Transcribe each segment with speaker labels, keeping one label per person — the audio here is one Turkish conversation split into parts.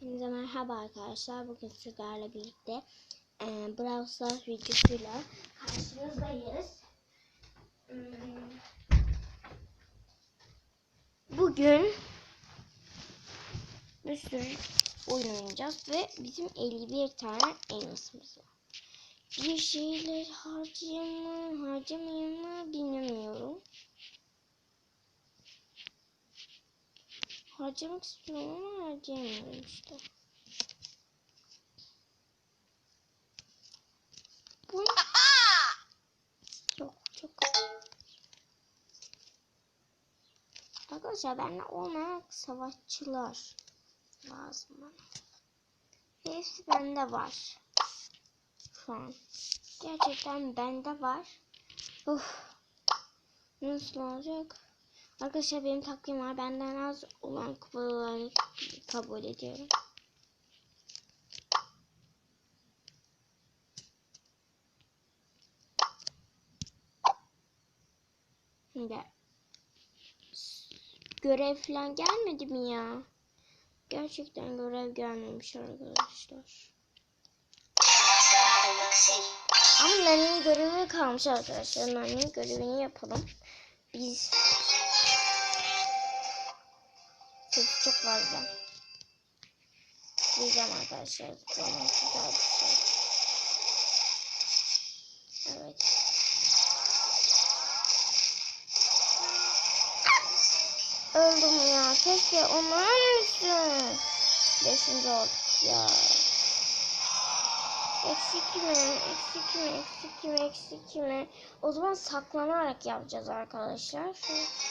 Speaker 1: Hepinize merhaba arkadaşlar. Bugün sizlerle birlikte e, Brawl Stars videosuyla karşınızdayız. Hmm. Bugün bir sürü oyun oynayacağız ve bizim 51 tane elmasımız var. Bir şeyler harcayayım mı, harcamayayım mı bilmiyorum. Harcamak istiyorum ama harcayamıyorum işte. Bu çok çok Arkadaşlar benimle olmayan savaşçılar lazım bana. Hepsi bende var. Şu an. Gerçekten bende var. Uf. Nasıl olacak? Arkadaşlar benim takvim var. Benden az olan kupaları kabul ediyorum. Şimdi görev falan gelmedi mi ya? Gerçekten görev gelmemiş arkadaşlar. Ama Nani'nin görevi kalmış arkadaşlar. Nani'nin görevini yapalım. Biz Fazla. Diyeceğim arkadaşlar. Zıplamak güzel bir şey. Evet. Öldüm ya. Keşke onu ölmüşsün. Beşinci olduk ya. Eksik mi? Eksik mi? Eksik mi? Eksik mi? O zaman saklanarak yapacağız arkadaşlar. Şöyle.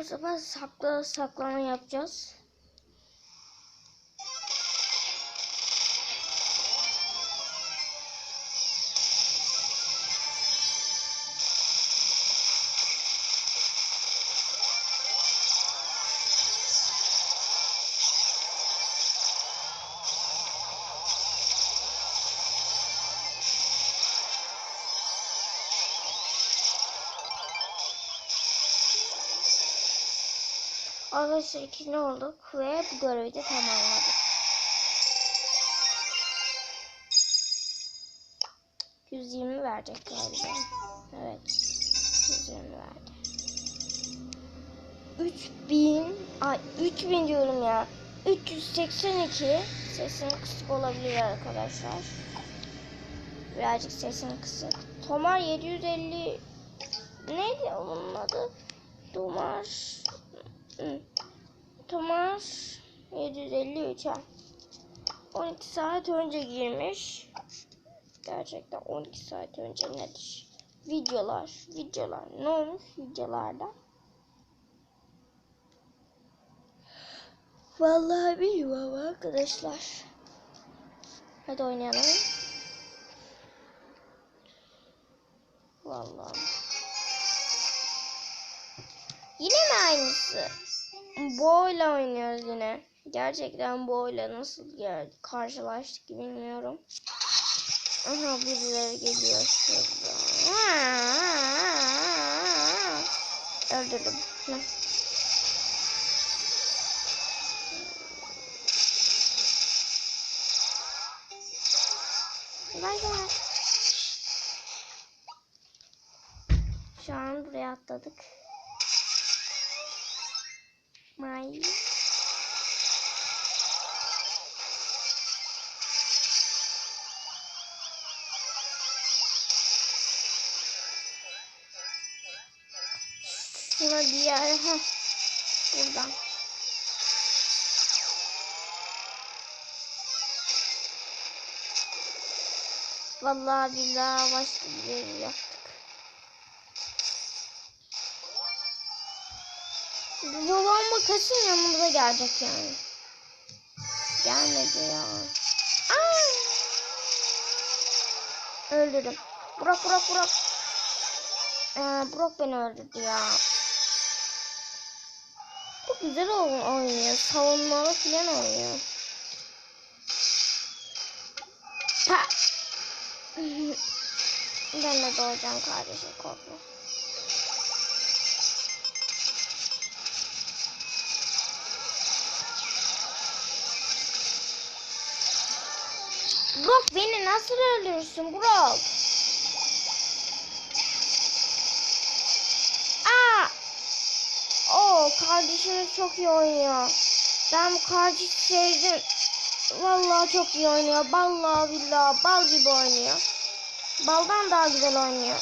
Speaker 1: Bu sefer sakla saklama yapacağız. Arkadaşlar ikinci olduk ve bu görevi de tamamladık. Yüz yirmi verecek galiba. Evet. Yüz yirmi verdi. Üç bin, ay üç bin diyorum ya. 382 sesim kısık olabilir arkadaşlar. Birazcık sesim kısık. Tomar 750 neydi onun adı? Tomar Thomas 753 ha. 12 saat önce girmiş. Gerçekten 12 saat önce nedir? Videolar, videolar. Ne olmuş videolarda? Vallahi bilmiyorum arkadaşlar. Hadi oynayalım. Vallahi. Yine mi aynısı? Boyla oynuyoruz yine. Gerçekten boyla nasıl geldi karşılaştık bilmiyorum. Aha birileri geliyor şurada. Öldürdüm. Bay. Şu an buraya atladık. Şuna bir yer. Heh. Buradan. Vallahi billahi başka bir yer yaptık. Babam kesin yanımıza gelecek yani. Gelmedi ya. Aa! Öldürdüm. Burak Burak Burak. Ee, Burak beni öldürdü ya çok güzel oynuyor. Savunmalı filan oynuyor. Pa ben de doğacağım kardeşim korkma. Brock beni nasıl öldürürsün Brock? Oo kardeşimiz çok iyi oynuyor. Ben bu kardeşi sevdim. Vallahi çok iyi oynuyor. Vallahi billahi bal gibi oynuyor. Baldan daha güzel oynuyor.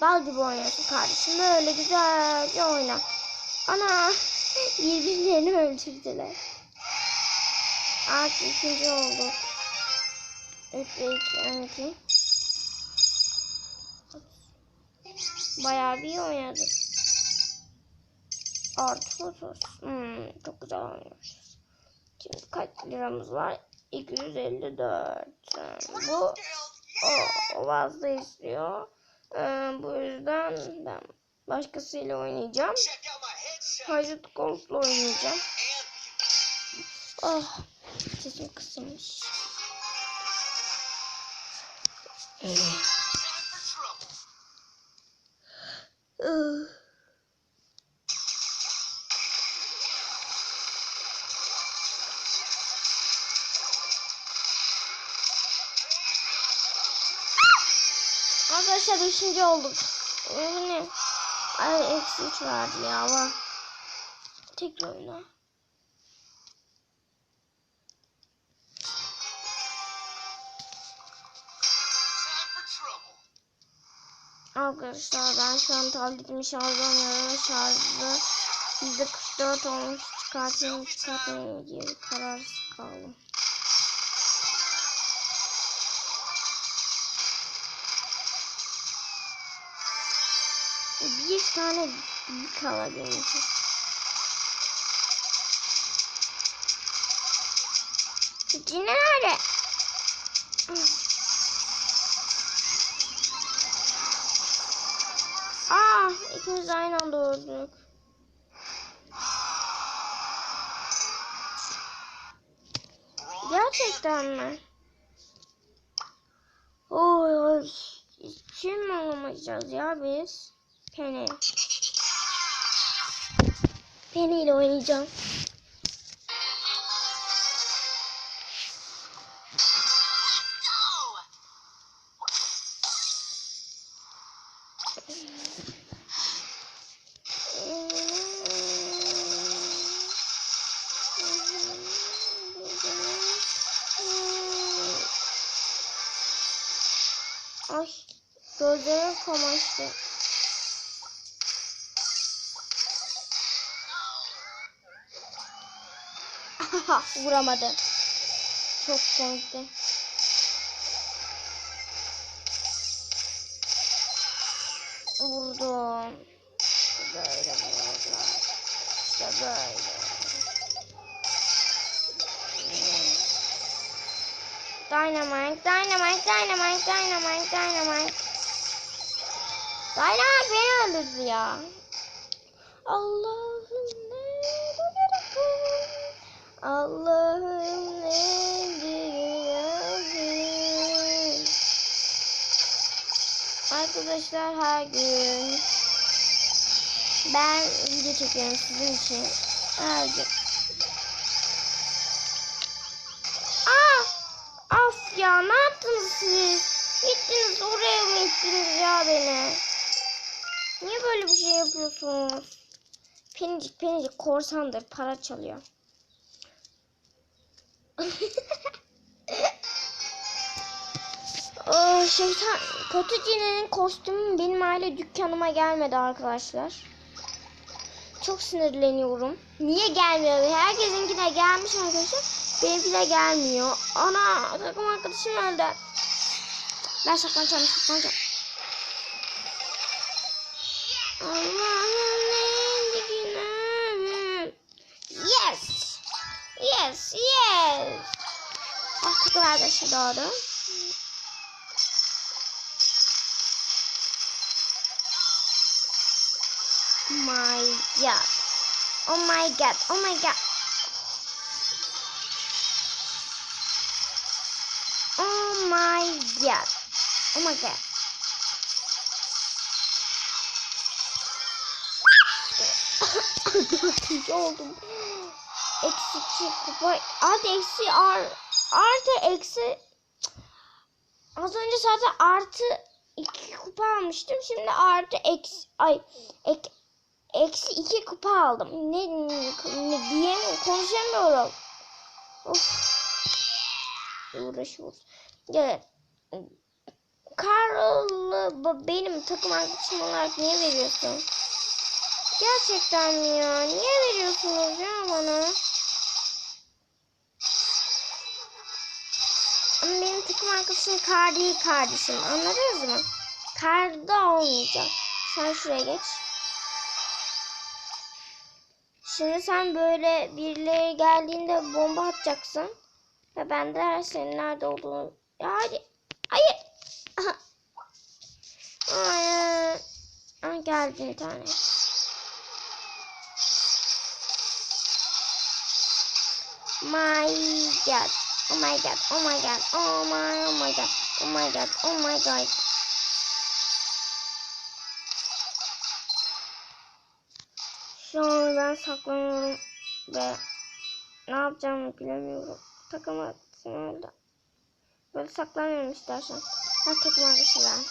Speaker 1: Bal gibi oynuyorsun kardeşim. Böyle güzelce oyna. Ana birbirlerini öldürdüler. Artık ikinci oldu. 3 ve 2 12. Bayağı bir oynadık. Artı 30. Hmm, çok güzel oynuyoruz. Şimdi kaç liramız var? 254. Bu o, fazla istiyor. Ee, bu yüzden ben başkasıyla oynayacağım. Hayat Golf'la oynayacağım. Oh, sesim kısılmış. Arkadaşlar 5. olduk. Yine ay eksi 3 verdi ya ama. Tekrar oyna. Arkadaşlar ben şu an tabletimi şarjı oynuyorum. Şarjı %44 olmuş. Çıkartayım çıkartmayayım diye kararsız kaldım. Bir tane büyük alabilmişiz. Cine nerede? İkimiz aynı anda öldük. Gerçekten mi? Oy mi alamayacağız ya biz? Penny. Penny ile oynayacağım. Kamaştı. Vuramadı. Çok komikti. Vurdum. Böyle vurdum. İşte böyle. Dynamite, dynamite, dynamite, dynamite, dynamite. Dynamite beni öldürdü ya. Allah'ım ne Allah'ım nedir Arkadaşlar her gün ben video çekiyorum sizin için. Her gün. Aa! Af ya ne yaptınız siz? Gittiniz oraya mı ittiniz ya beni? Böyle bir şey yapıyorsunuz? Penicik penicik korsandır para çalıyor. oh, şeytan kötü cinenin kostümü benim aile dükkanıma gelmedi arkadaşlar. Çok sinirleniyorum. Niye gelmiyor? Herkesinki de gelmiş arkadaşlar. Benimki de gelmiyor. Ana takım arkadaşım öldü. Ben saklanacağım saklanacağım. Artık arkadaşa doğru. My god. Oh my god. Oh my god. Oh my god. Oh my god. Dördüncü oldum. Eksi iki kupa. Artı eksi artı eksi. Az önce zaten artı iki kupa almıştım. Şimdi artı eksi ay ek, eksi iki kupa aldım. Ne, ne diye konuşamıyorum. Of. Uğraşıyoruz. Evet. Benim takım arkadaşım olarak niye veriyorsun? Gerçekten mi ya? Niye veriyorsunuz ya bana? Ama benim takım arkadaşım kar değil kardeşim. Anladınız mı? Karda olmayacak. Sen şuraya geç. Şimdi sen böyle birileri geldiğinde bomba atacaksın. Ve ben de her senin nerede olduğunu... Ya hadi. Hayır. Hayır. Geldi bir tane. My God. Oh my God. Oh my God. Oh my. Oh my God. Oh my God. Oh my God. Şu an ben saklanıyorum ve ne yapacağımı bilemiyorum. Takım arkadaşım öldü. Böyle saklanıyorum istersen. Ha takım arkadaşı ben.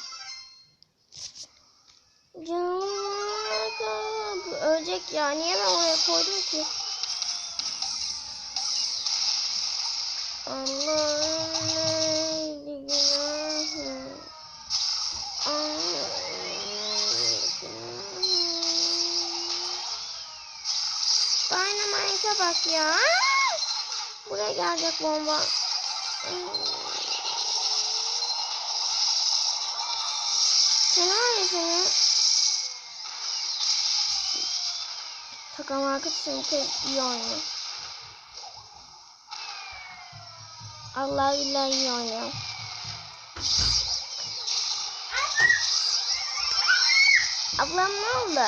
Speaker 1: Canım Ölecek ya. Niye ben oraya koydum ki? Dynamite'a bak ya. Buraya gelecek bomba. Sen var ya seni. Takım arkadaşım çok iyi oynuyor. Allah billahi iyi. Ablam ne oldu?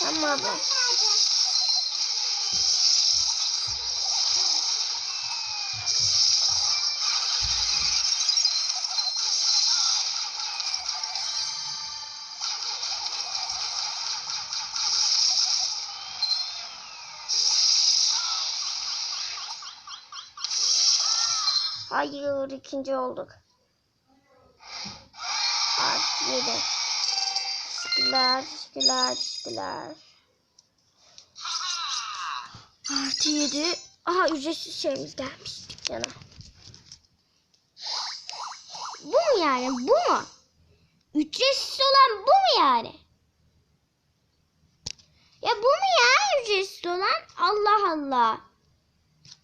Speaker 1: Tamam ablam. Hayır ikinci olduk. Artı yedi. Teşekkürler, teşekkürler, teşekkürler. Artı yedi. Aha ücretsiz şeyimiz gelmiş dükkana. Bu mu yani? Bu mu? Ücretsiz olan bu mu yani? Ya bu mu ya ücretsiz olan? Allah Allah.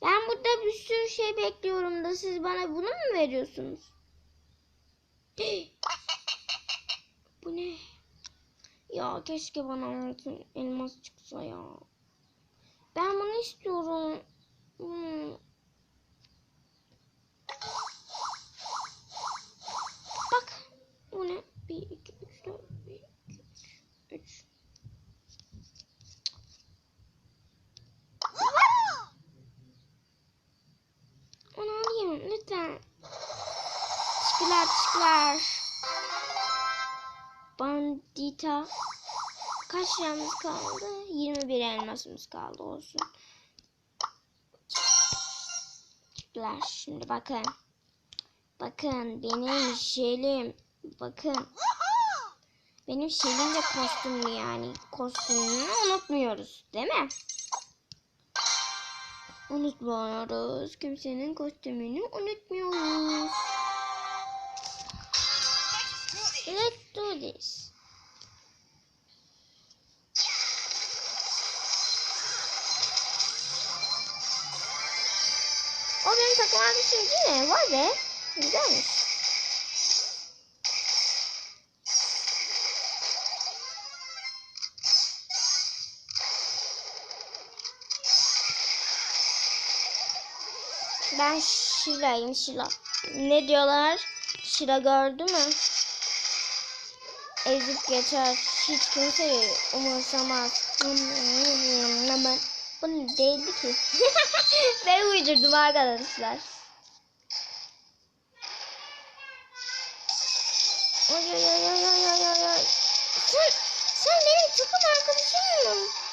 Speaker 1: Ben burada bir sürü şey bekliyorum da siz bana bunu mu veriyorsunuz? Bu ne? Ya keşke bana altın elmas çıksa ya. Ben bunu istiyorum. Hmm. Bak. Bu ne? 1, 2, 3, 4, 1, 2, 3, 3. Onu lütfen. Teşekkürler teşekkürler. Bandita. Kaç liramız kaldı? 21 elmasımız kaldı olsun. Teşekkürler. Şimdi bakın. Bakın benim şeylim. Bakın. Benim şeyim de kostümlü yani. Kostümünü unutmuyoruz. Değil mi? Unutmuyoruz. Kimsenin kostümünü unutmuyoruz. Let's do this. O benim takım arkadaşım değil mi? Vay be. Güzelmiş. Ben Şila'yım Şila. Ne diyorlar? Şila gördü mü? Ezip geçer. Hiç kimse umursamaz. Hemen. Bu değildi ki. ben uydurdum arkadaşlar. Oy oy oy oy oy oy oy. Sen, Sen benim takım arkadaşımsın. O,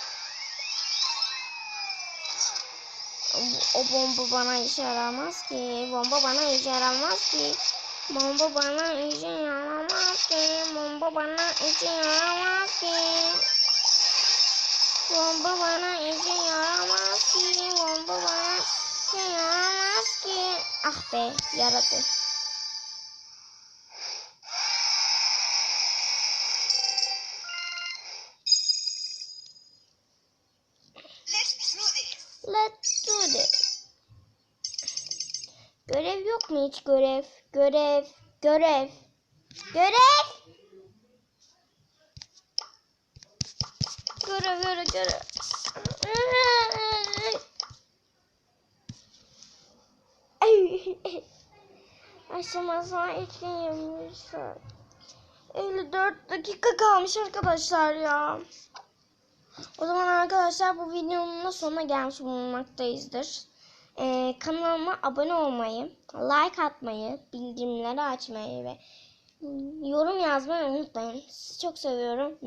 Speaker 1: o bomba bana işe yaramaz ki. Bomba bana işe yaramaz ki. Bomba bana işe yaramaz ki. Bomba bana işe yaramaz ki. Bomba bana işe yaramaz ki. Bomba bana işe yaramaz ki. Ah be yaradı. Görev? Görev, görev, görev. Görev, görev, görev. Aşamasına 2023 saat. 54 dakika kalmış arkadaşlar ya. O zaman arkadaşlar bu videonun sonuna gelmiş bulunmaktayızdır. Ee, kanalıma abone olmayı, like atmayı, bildirimleri açmayı ve yorum yazmayı unutmayın. Sizi çok seviyorum.